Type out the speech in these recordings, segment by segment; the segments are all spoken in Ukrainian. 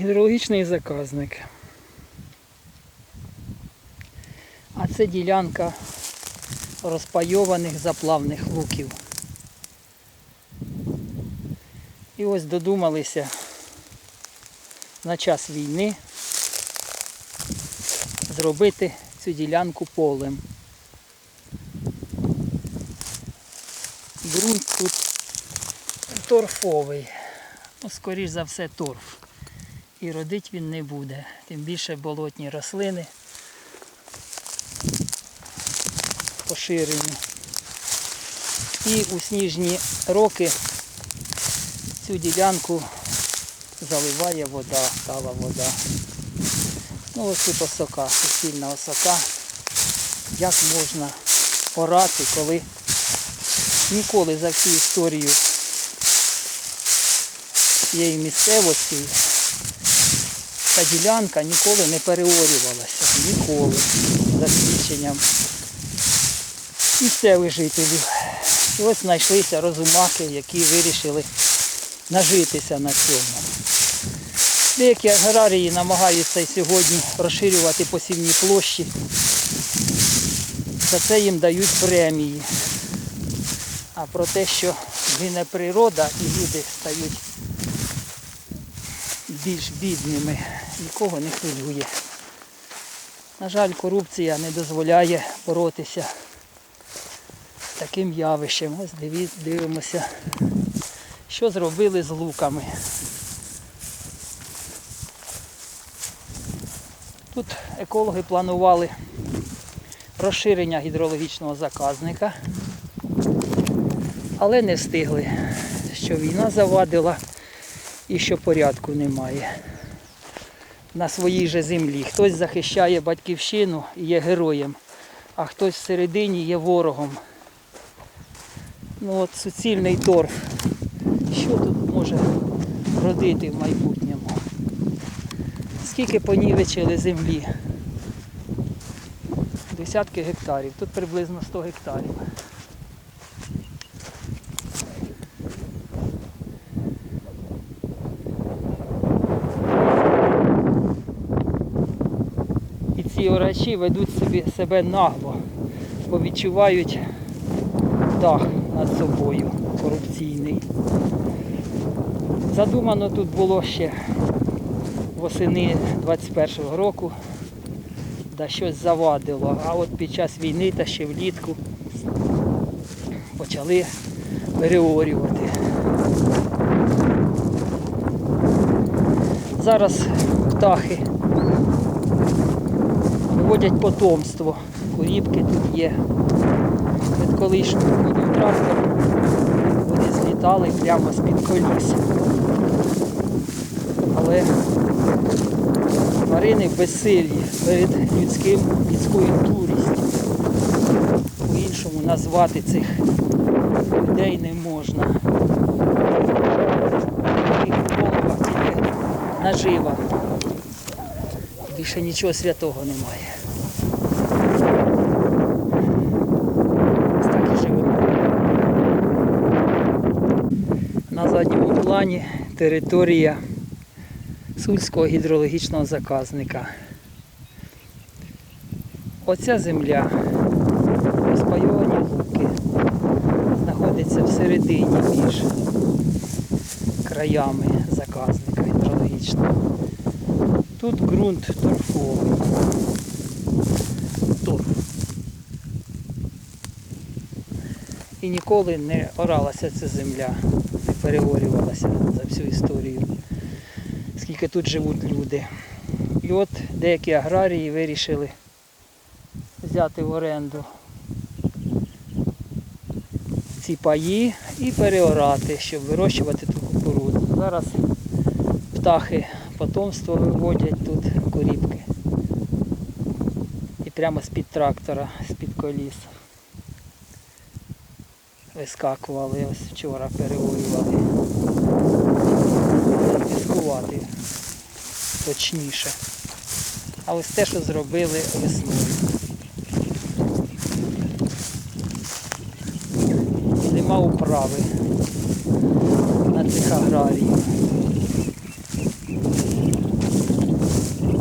Гідрологічний заказник. А це ділянка розпайованих заплавних луків. І ось додумалися на час війни зробити цю ділянку полем. Ґрунт тут торфовий. Ну, скоріш за все, торф. І родить він не буде. Тим більше болотні рослини поширені. І у сніжні роки цю ділянку заливає вода, стала вода. Ну ось тут осока, суцільна осока. Як можна орати, коли ніколи за всю історію цієї місцевості та ділянка ніколи не переорювалася. Ніколи. За свідченням місцевих жителів. І ось знайшлися розумаки, які вирішили нажитися на цьому. Деякі аграрії намагаються й сьогодні розширювати посівні площі. За це їм дають премії. А про те, що гине природа і люди стають більш бідними, нікого не хвилює. На жаль, корупція не дозволяє боротися з таким явищем. Ось диві- дивимося, що зробили з луками. Тут екологи планували розширення гідрологічного заказника, але не встигли, що війна завадила і що порядку немає на своїй же землі. Хтось захищає батьківщину і є героєм, а хтось всередині є ворогом. Ну от суцільний торф. Що тут може родити в майбутньому? Скільки понівечили землі? Десятки гектарів. Тут приблизно 100 гектарів. І ці орачі ведуть собі себе нагло, бо відчувають дах над собою корупційний. Задумано тут було ще восени 21-го року, да щось завадило. А от під час війни та ще влітку почали переорювати. Зараз птахи виводять потомство. Куріпки тут є. Від коли ходив трактор, вони злітали прямо з-під коліс. Але тварини безсилі перед людським, людською дурістю. По-іншому назвати цих людей не можна. Нажива. Більше нічого святого немає. Ось так і живемо. На задньому плані територія Сульського гідрологічного заказника. Оця земля, розпайовані луки, знаходиться всередині між краями заказника гідрологічного. Тут ґрунт торфовий. Торф. І ніколи не оралася ця земля, не переорювалася за всю історію, скільки тут живуть люди. І от деякі аграрії вирішили взяти в оренду ці паї і переорати, щоб вирощувати ту кукурудзу. Зараз птахи потомство виводять тут корівки. І прямо з-під трактора, з-під коліс. Вискакували, ось вчора переорювали. Піскувати точніше. А ось те, що зробили весною. Нема управи на цих аграріїв.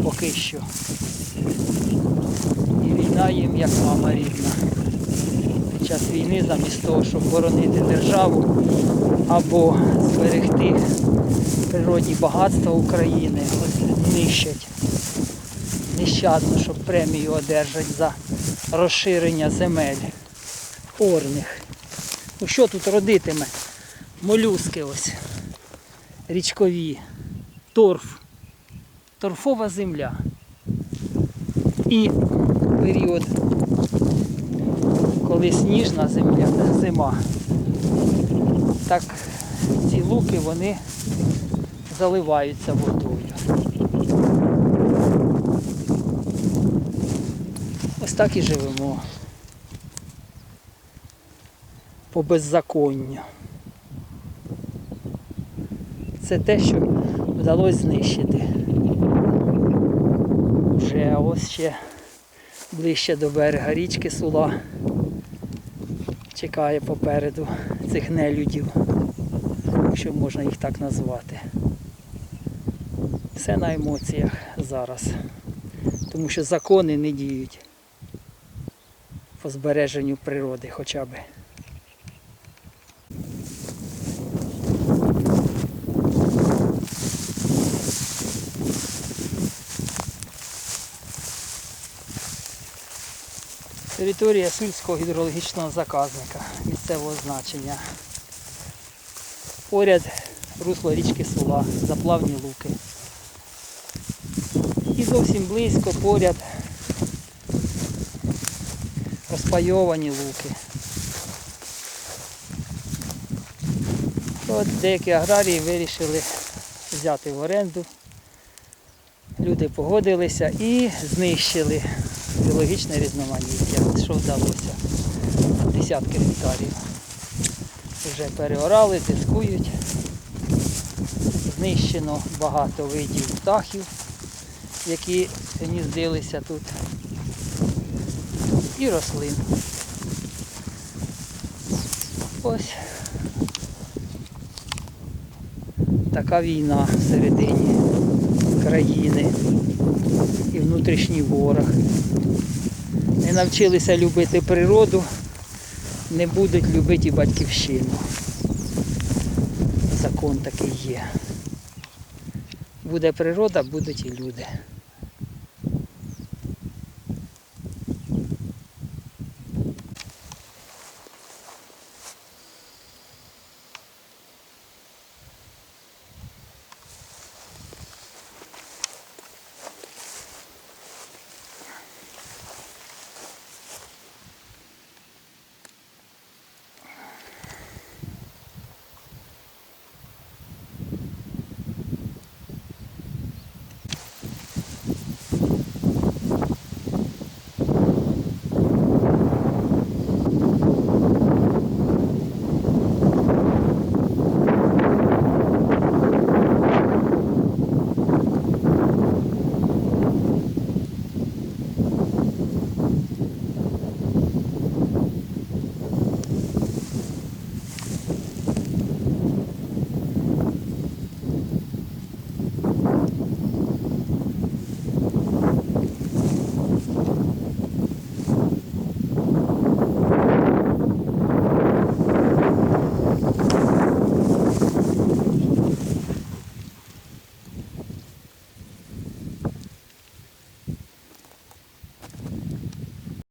поки що. І війна їм як мама рідна. Час війни замість того, щоб боронити державу або зберегти природні багатства України, ось нищать нещадно, щоб премію одержать за розширення земель орних. Ну що тут родитиме? Молюски ось річкові, торф, торфова земля. І період, коли сніжна земля, зима, так ці луки вони заливаються водою. Ось так і живемо. По беззаконню. Це те, що вдалося знищити. Вже ось ще ближче до берега річки Сула. Чекає попереду цих нелюдів, якщо можна їх так назвати. Все на емоціях зараз. Тому що закони не діють по збереженню природи хоча б. Територія Сульського гідрологічного заказника місцевого значення. Поряд русло річки Сула, заплавні луки. І зовсім близько поряд розпайовані луки. От деякі аграрії вирішили взяти в оренду. Люди погодилися і знищили біологічне різноманіття. Що вдалося? Десятки гектарів. Вже переорали, дискують. Знищено багато видів птахів, які гніздилися тут. І рослин. Ось така війна всередині країни і внутрішній ворог. Не навчилися любити природу, не будуть любити і батьківщину. Закон такий є. Буде природа, будуть і люди.